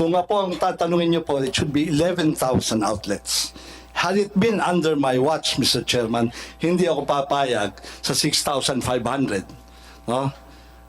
Kung nga po ang tatanungin niyo po, it should be 11,000 outlets. Had it been under my watch, Mr. Chairman, hindi ako papayag sa 6,500. No?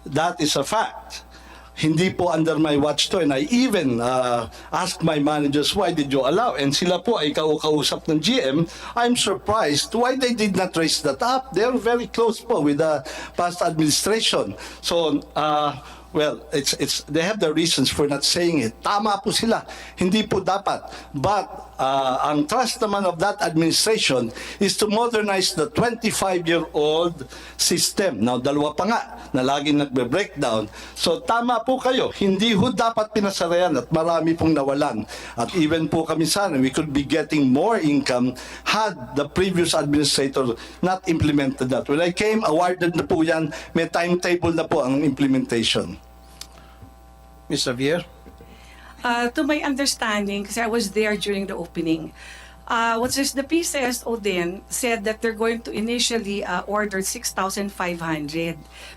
That is a fact. Hindi po under my watch to and I even uh, asked my managers why did you allow and sila po ay kau-kausap ng GM I'm surprised why they did not raise that up they're very close po with the past administration so uh, well it's it's they have the reasons for not saying it. Tama po sila. Hindi po dapat. But uh, ang trust naman of that administration is to modernize the 25 year old system. Now dalawa pa nga na laging nagbe-breakdown. So tama po kayo. Hindi ho dapat pinasarayan at marami pong nawalan. At even po kami sana we could be getting more income had the previous administrator not implemented that. When I came awarded na po yan. May timetable na po ang implementation Ms. Xavier? Uh, to my understanding, kasi I was there during the opening, uh, what is the PCSO then said that they're going to initially uh, order 6,500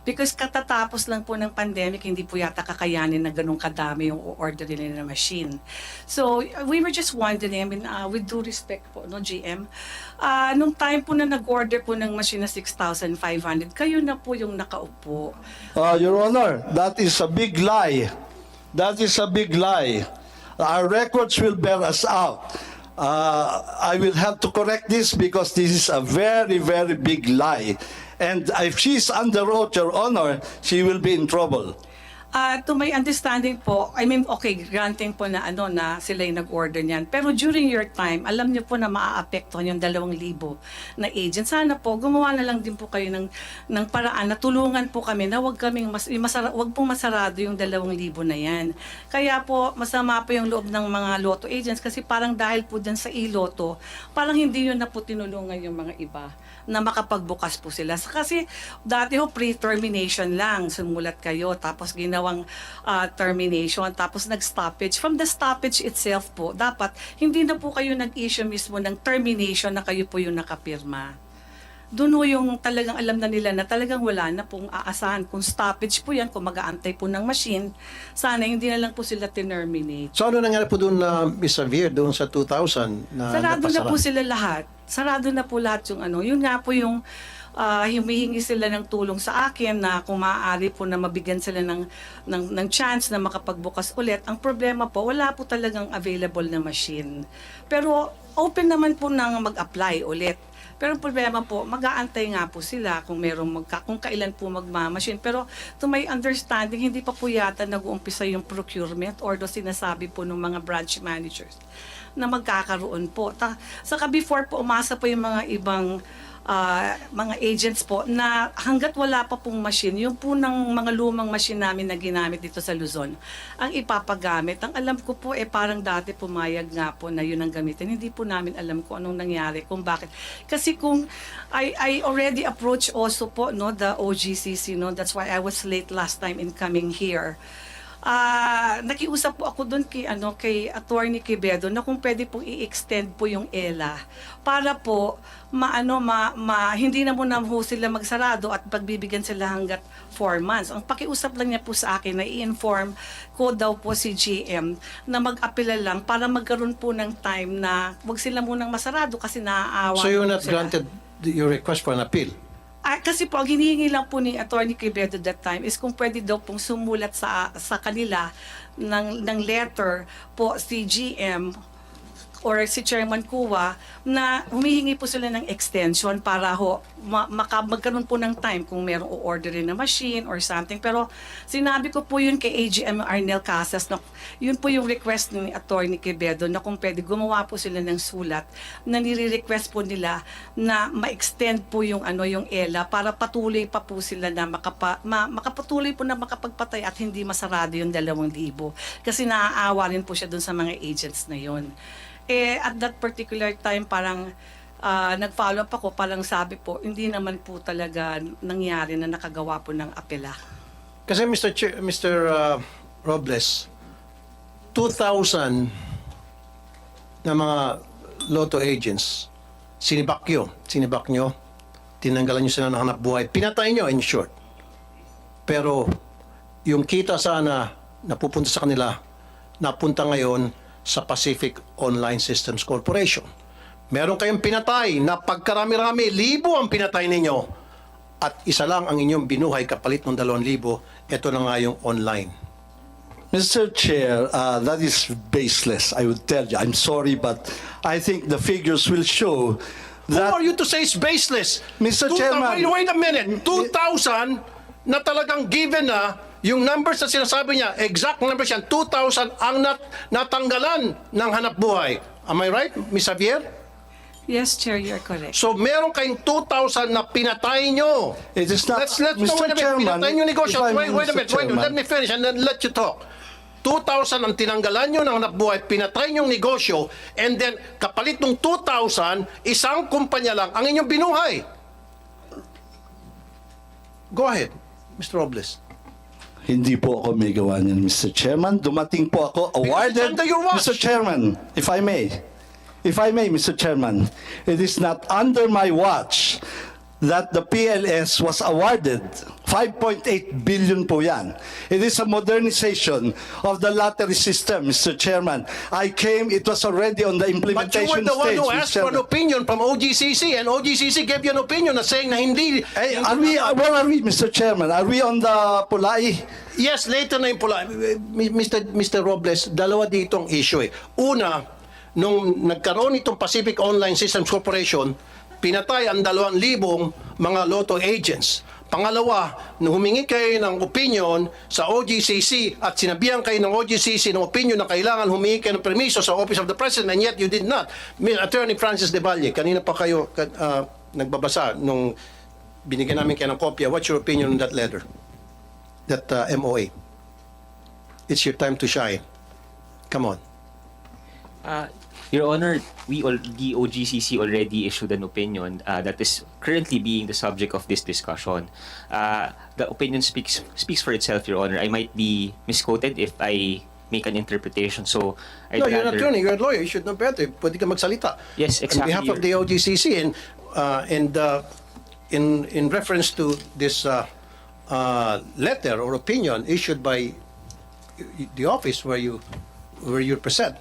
because katatapos lang po ng pandemic, hindi po yata kakayanin na ganun kadami yung order nila na machine. So, uh, we were just wondering, I mean, uh, with due respect po, no, GM, uh, nung time po na nag-order po ng machine na 6,500, kayo na po yung nakaupo. Uh, Your Honor, that is a big lie. That is a big lie. Our records will bear us out. Uh, I will have to correct this because this is a very, very big lie. And if she's under oath, Your Honor, she will be in trouble. Ah, to my understanding po, I mean, okay, granting po na ano na sila yung nag-order niyan. Pero during your time, alam niyo po na maaapektuhan yung dalawang libo na agent. Sana po, gumawa na lang din po kayo ng, ng paraan na tulungan po kami na wag kaming mas, masara, wag pong masarado yung dalawang libo na yan. Kaya po, masama po yung loob ng mga lotto agents kasi parang dahil po dyan sa iloto, parang hindi yun na po tinulungan yung mga iba na makapagbukas po sila. Kasi dati ho pre-termination lang, sumulat kayo, tapos ginawang ah, termination, tapos nag-stoppage. From the stoppage itself po, dapat hindi na po kayo nag-issue mismo ng termination na kayo po yung nakapirma. Doon ho yung talagang alam na nila na talagang wala na pong aasahan. Kung stoppage po yan, kung mag-aantay po ng machine, sana hindi na lang po sila terminate So ano nangyari po doon na Ms. Xavier doon sa 2000 na Sarado na napasara? po sila lahat. Sarado na po lahat yung ano. Yun nga po yung ah, humihingi sila ng tulong sa akin na kung maaari po na mabigyan sila ng, ng, ng chance na makapagbukas ulit. Ang problema po, wala po talagang available na machine. Pero open naman po nang mag-apply ulit. Pero ang problema po, mag-aantay nga po sila kung merong magka, kung kailan po magmamachine. Pero to my understanding, hindi pa po yata nag-uumpisa yung procurement or do sinasabi po ng mga branch managers na magkakaroon po. Ta, saka before po, umasa po yung mga ibang ah, mga agents po na hanggat wala pa pong machine, yung po ng mga lumang machine namin na ginamit dito sa Luzon, ang ipapagamit. Ang alam ko po, eh parang dati pumayag nga po na yun ang gamitin. Hindi po namin alam kung anong nangyari, kung bakit. Kasi kung I, I already approached also po no, the OGCC, no, that's why I was late last time in coming here. Ah, nakiusap po ako doon kay ano kay Attorney Quevedo na kung pwede pong i-extend po yung ELA para po maano ma, ma hindi na muna ho sila magsarado at pagbibigyan sila hanggat 4 months. Ang pakiusap lang niya po sa akin na i-inform ko daw po si GM na mag-apela lang para magkaroon po ng time na wag sila munang masarado kasi naaawa So you're po not sila. granted your request for an appeal? Ah, kasi po, ang hinihingi lang po ni Attorney Quevedo that time is kung pwede daw pong sumulat sa sa kanila ng, ng letter po si GM or si Chairman Kuwa na humihingi po sila ng extension para ho ma- maka, magkaroon po ng time kung merong o-orderin na machine or something. Pero sinabi ko po yun kay AGM Arnel Casas na yun po yung request ni Attorney Quevedo na kung pwede gumawa po sila ng sulat na nire-request po nila na ma-extend po yung ano yung ELA para patuloy pa po sila na makapa, ma, makapatuloy po na makapagpatay at hindi masarado yung dalawang libo. Kasi naaawa rin po siya dun sa mga agents na yun. Eh, at that particular time, parang ah, nag-follow up ako, parang sabi po, hindi naman po talaga nangyari na nakagawa po ng apela. Kasi Mr. Chair, Mr. uh, Robles, 2,000 na mga lotto agents, sinibak nyo, sinibak nyo, tinanggalan nyo sila ng hanap buhay, pinatay nyo in short. Pero yung kita sana na pupunta sa kanila, napunta ngayon sa Pacific Online Systems Corporation. Meron kayong pinatay na pagkarami-rami, libo ang pinatay ninyo. At isa lang ang inyong binuhay kapalit ng dalawang libo, ito na nga yung online. Mr. Chair, uh, that is baseless, I would tell you. I'm sorry, but I think the figures will show Who that... are you to say it's baseless? Mr. Two- Chairman. Wait, wait a minute. 2,000 na talagang given na yung numbers na sinasabi niya, exact numbers yan, 2,000 ang nat natanggalan ng hanap buhay. Am I right, Ms. Javier? Yes, Chair, you're correct. So meron kayong 2,000 na pinatay nyo. It is not- Let's, let's, no, Mr. wait a minute. Chairman, pinatay nyo negosyo. may, Wait, wait a minute. Wait, let me finish and then let you talk. 2,000 ang tinanggalan nyo ng hanap buhay, pinatay nyo negosyo, and then kapalit ng 2,000, isang kumpanya lang ang inyong binuhay. Go ahead, Mr. Robles. Hindi po ako may gawa niyan, Mr. Chairman. Dumating po ako awarded... Mr. Chairman, if I may. If I may, Mr. Chairman. It is not under my watch that the PLS was awarded. 5.8 billion po yan. It is a modernization of the lottery system, Mr. Chairman. I came, it was already on the But you implementation were the one stage, who Mr. asked for an Chairman. opinion from OGCC, and OGCC gave you an opinion na saying na hindi... Hey, are we, where are we, Mr. Chairman? Are we on the Pulai? Yes, later na yung pula. Mr. Mr. Robles, dalawa ditong issue eh. Una, nung nagkaroon itong Pacific Online Systems Corporation, pinatay ang dalawang libong mga lotto agents. Pangalawa, humingi kayo ng opinion sa OGCC at sinabihan kayo ng OGCC ng opinion na kailangan humingi kayo ng permiso sa Office of the President and yet you did not. Mi- Attorney Francis De Valle, kanina pa kayo ka- ah, nagbabasa nung binigyan namin kayo ng kopya. What's your opinion on that letter? that uh, MOA. It's your time to shine. Come on. Uh, Your Honor, we all, the OGCC already issued an opinion uh, that is currently being the subject of this discussion. Uh, the opinion speaks speaks for itself, Your Honor. I might be misquoted if I make an interpretation. So I'd no, you're an rather- attorney, you're a lawyer, you should know better. Pwede ka magsalita. Yes, exactly, On behalf of the Your- OGCC and, uh, and uh, in, in reference to this uh, uh, letter or opinion issued by the office where you where you present.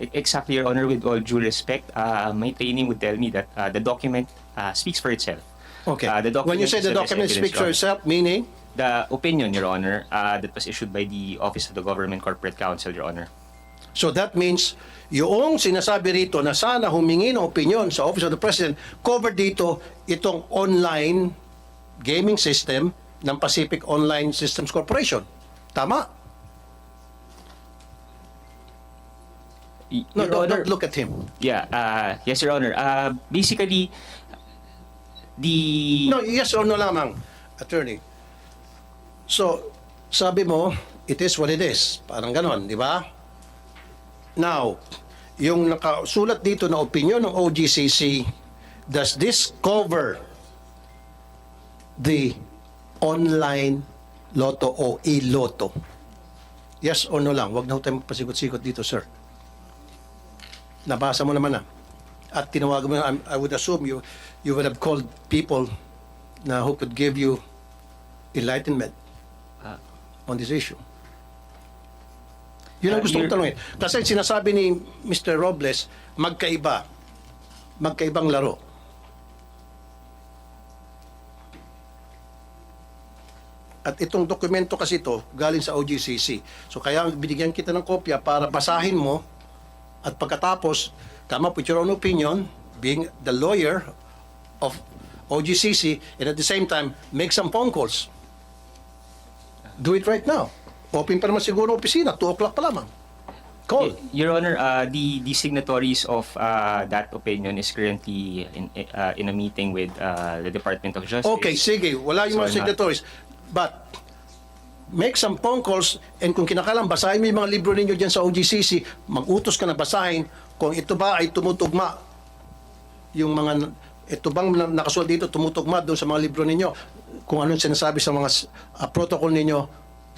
E- Exactly, Your Honor. With all due respect, uh, my training would tell me that uh, the document uh, speaks for itself. Okay. Uh, the when you say the document speaks for itself, meaning The opinion, Your Honor, uh, that was issued by the Office of the Government Corporate Counsel, Your Honor. So that means, yung sinasabi rito na sana humingi ng opinion sa Office of the President, covered dito itong online gaming system ng Pacific Online Systems Corporation. Tama? No, Your don't, Honor, don't look at him. Yeah, uh, yes, Your Honor. Uh, basically, the No, yes or no lamang, attorney. So, sabi mo, it is what it is. Parang ganon, di ba? Now, yung nakasulat dito na opinion ng OGCC, does this cover the online loto o e-loto? Yes or no lang? Huwag na tayo magpasikot-sikot dito, sir. Nabasa mo naman na. At tinawagan mo na, I would assume you, you would have called people na who could give you enlightenment Ah. on this issue. Yun ang Ah, gusto kong you're- tanongin. Kasi sinasabi ni Mr. Robles, magkaiba. Magkaibang laro. At itong dokumento kasi ito, galing sa OGCC. So kaya binigyan kita ng kopya para basahin mo at pagkatapos, come up with your own opinion, being the lawyer of OGCC, and at the same time, make some phone calls. Do it right now. Open pa naman siguro opisina, 2 o'clock pa lamang. Call. Your Honor, uh, the the signatories of uh, that opinion is currently in uh, in a meeting with uh, the Department of Justice. Okay, sige, wala yung mga So, I'm not- signatories. But, make some phone calls and kung kinakalang basahin mo yung mga libro ninyo dyan sa OGCC, mag-utos ka na basahin kung ito ba ay tumutugma. Yung mga ito bang na- nakasulat dito tumutugma doon sa mga libro ninyo. Kung anong sinasabi sa mga uh, protocol ninyo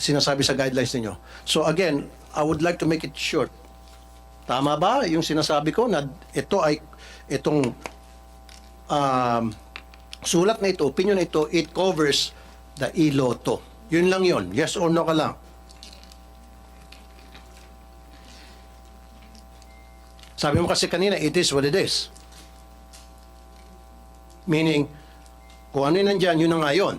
sinasabi sa guidelines ninyo. So again I would like to make it short. Tama ba yung sinasabi ko na ito ay itong um, sulat na ito, opinion na ito, it covers the e-lotto. Yun lang yun. Yes or no ka lang. Sabi mo kasi kanina, it is what it is. Meaning, kung ano yung nandyan, yun na nga yun.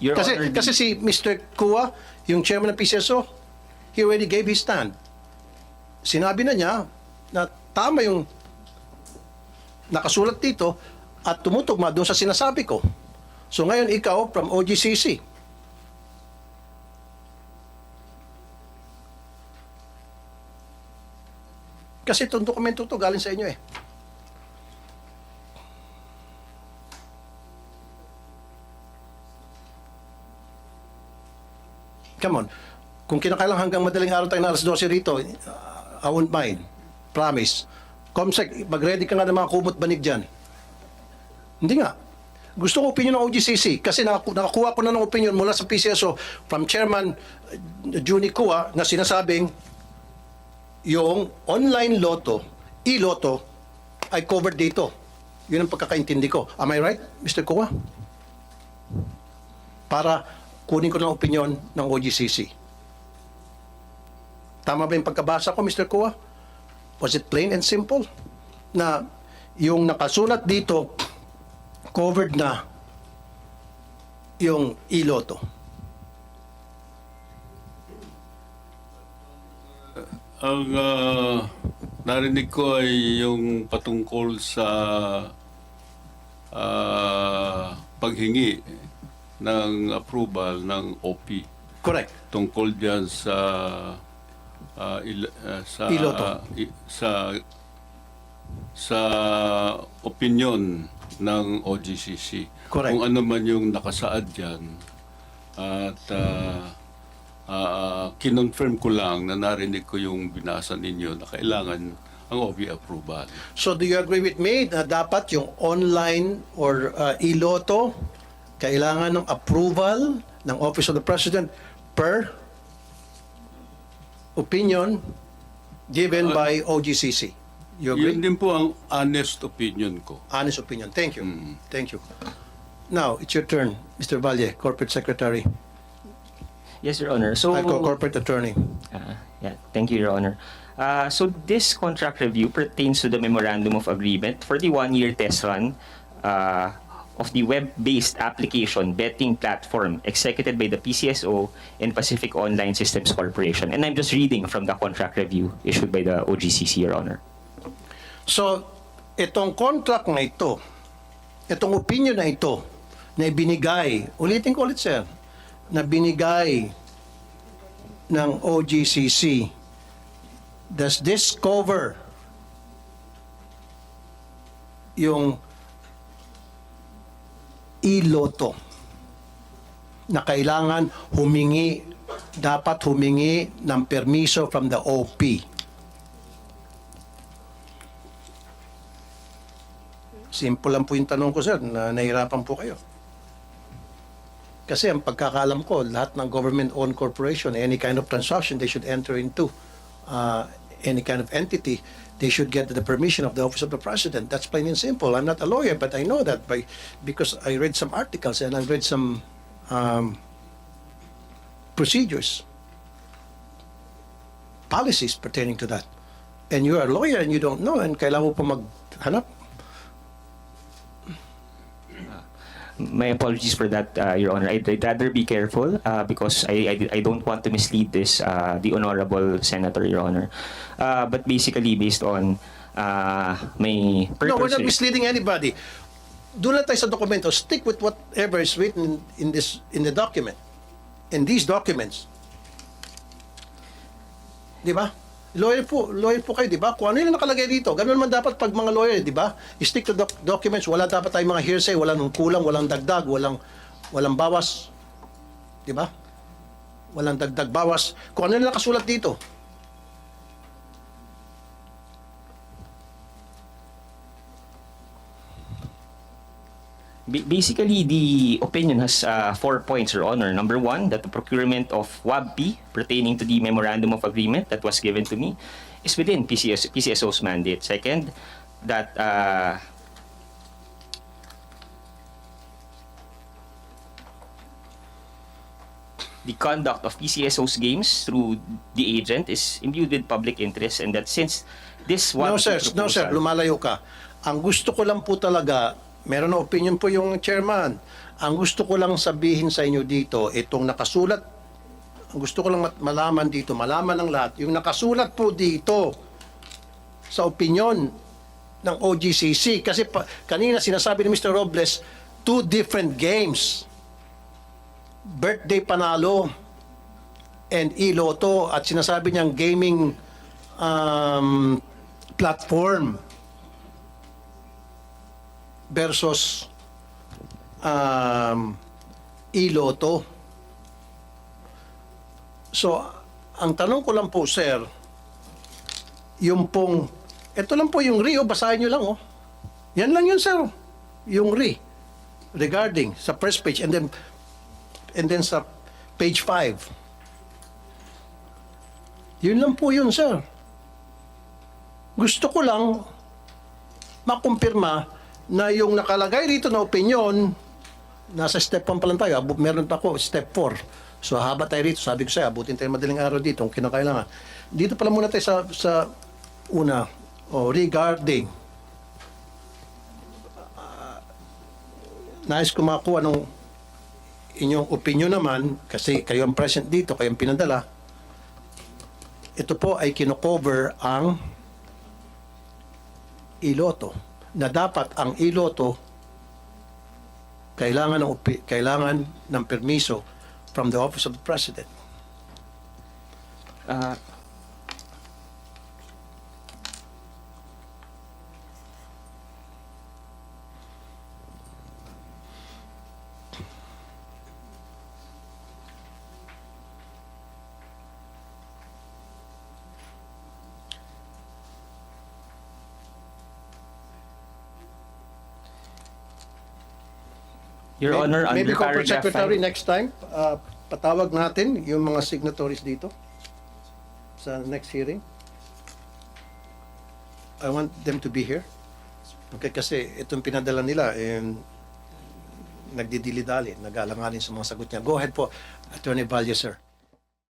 Your Kasi, Honor, kasi si Mr. Kua, yung chairman ng PCSO, he already gave his stand. Sinabi na niya na tama yung nakasulat dito at tumutugma doon sa sinasabi ko. So ngayon ikaw from OGCC, Kasi itong dokumento to galing sa inyo eh. Come on. Kung kinakailang hanggang madaling araw tayo na alas 12 rito, uh, I won't mind. Promise. Comsec, mag-ready ka nga ng mga kumot banig dyan. Hindi nga. Gusto ko opinion ng OGCC kasi nakaku- nakakuha ko na ng opinion mula sa PCSO from Chairman uh, Juni Kua na sinasabing yung online loto, e-loto, ay covered dito. Yun ang pagkakaintindi ko. Am I right, Mr. Kua? Para kunin ko ng opinion ng OGCC. Tama ba yung pagkabasa ko, Mr. Kua? Was it plain and simple? Na yung nakasulat dito, covered na yung e-loto. Ang ah, narinig ko ay yung patungkol sa ah, paghingi ng approval ng OP Correct. tungkol diyan sa ah, il- ah, sa Iloto. i- sa sa opinion ng OGCC. Correct. Kung ano man yung nakasaad diyan at ah, ah, kinonfirm ko lang na narinig ko yung binasa ninyo na kailangan ang OB approval. So do you agree with me na dapat yung online or uh, e-loto kailangan ng approval ng Office of the President per opinion given by OGCC? You agree? Yun din po ang honest opinion ko. Honest opinion. Thank you. Thank you. Now, it's your turn, Mr. Valle, Corporate Secretary, Yes, Your Honor. So, uh, Corporate Attorney. Uh, yeah, thank you, Your Honor. Uh, so this contract review pertains to the memorandum of agreement for the one-year test run uh, of the web-based application betting platform executed by the PCSO and Pacific Online Systems Corporation. And I'm just reading from the contract review issued by the OGCC, Your Honor. So, itong contract na ito, itong opinion na ito, na ibinigay, ulitin ko ulit sir, na binigay ng OGCC, does this cover yung iloto na kailangan humingi, dapat humingi ng permiso from the OP? Simple lang po yung tanong ko, sir, na nahirapan po kayo. Kasi ang pagkakalam ko, lahat ng government-owned corporation, any kind of transaction they should enter into, uh, any kind of entity, they should get the permission of the Office of the President. That's plain and simple. I'm not a lawyer, but I know that by because I read some articles and I read some um, procedures, policies pertaining to that. And you are a lawyer and you don't know, and kailangan mo pa maghanap My apologies for that, uh, Your Honor. I'd, I'd rather be careful uh, because I, I, I don't want to mislead this uh, the honorable senator, Your Honor. Uh, but basically, based on uh, my No, we're not misleading anybody. Doon lang tayo sa dokumento. Stick with whatever is written in, in this in the document. In these documents. Di ba? Lawyer po, lawyer po kayo, di ba? Kung ano yung nakalagay dito, ganun naman dapat pag mga lawyer, di ba? Stick to doc- documents, wala dapat tayong mga hearsay, walang kulang, walang dagdag, walang walang bawas. Di ba? Walang dagdag bawas. Kung ano yung nakasulat dito, Basically, the opinion has uh, four points, Your Honor. Number one, that the procurement of WABP pertaining to the memorandum of agreement that was given to me is within PCS, PCSO's mandate. Second, that uh, the conduct of PCSO's games through the agent is imbued with public interest and that since this one No sir, no sir, lumalayo ka. Ang gusto ko lang po talaga, meron na opinion po yung chairman. Ang gusto ko lang sabihin sa inyo dito, itong nakasulat, ang gusto ko lang malaman dito, malaman ng lahat, yung nakasulat po dito sa opinion ng OGCC. Kasi pa, kanina sinasabi ni Mr. Robles, two different games. Birthday Panalo and Iloto at sinasabi niyang gaming um, platform versus um, Iloto. So, ang tanong ko lang po, sir, yung pong, ito lang po yung RI, oh, basahin nyo lang, oh. Yan lang yun, sir. Yung RI. Regarding sa first page and then and then sa page 5. Yun lang po yun, sir. Gusto ko lang makumpirma na yung nakalagay rito na opinion, nasa step 1 pa lang tayo, abu- meron pa ako, step 4. So haba tayo rito, sabi ko sa'yo, abutin tayo madaling araw dito, kung kinakailangan. Dito pala muna tayo sa, sa una, oh, regarding, ah, nais ko makuha ng inyong opinion naman, kasi kayo ang present dito, kayo ang pinadala, ito po ay kinocover ang iloto na dapat ang iloto kailangan ng kailangan ng permiso from the office of the president. Uh, Your May- Honor, maybe under Corporate paragraph Secretary five- next time uh, patawag natin yung mga signatories dito sa next hearing. I want them to be here. Okay, kasi itong pinadala nila, eh, nagdidili-dali, nag-alanganin sa mga sagot niya. Go ahead po, Attorney Valle, sir.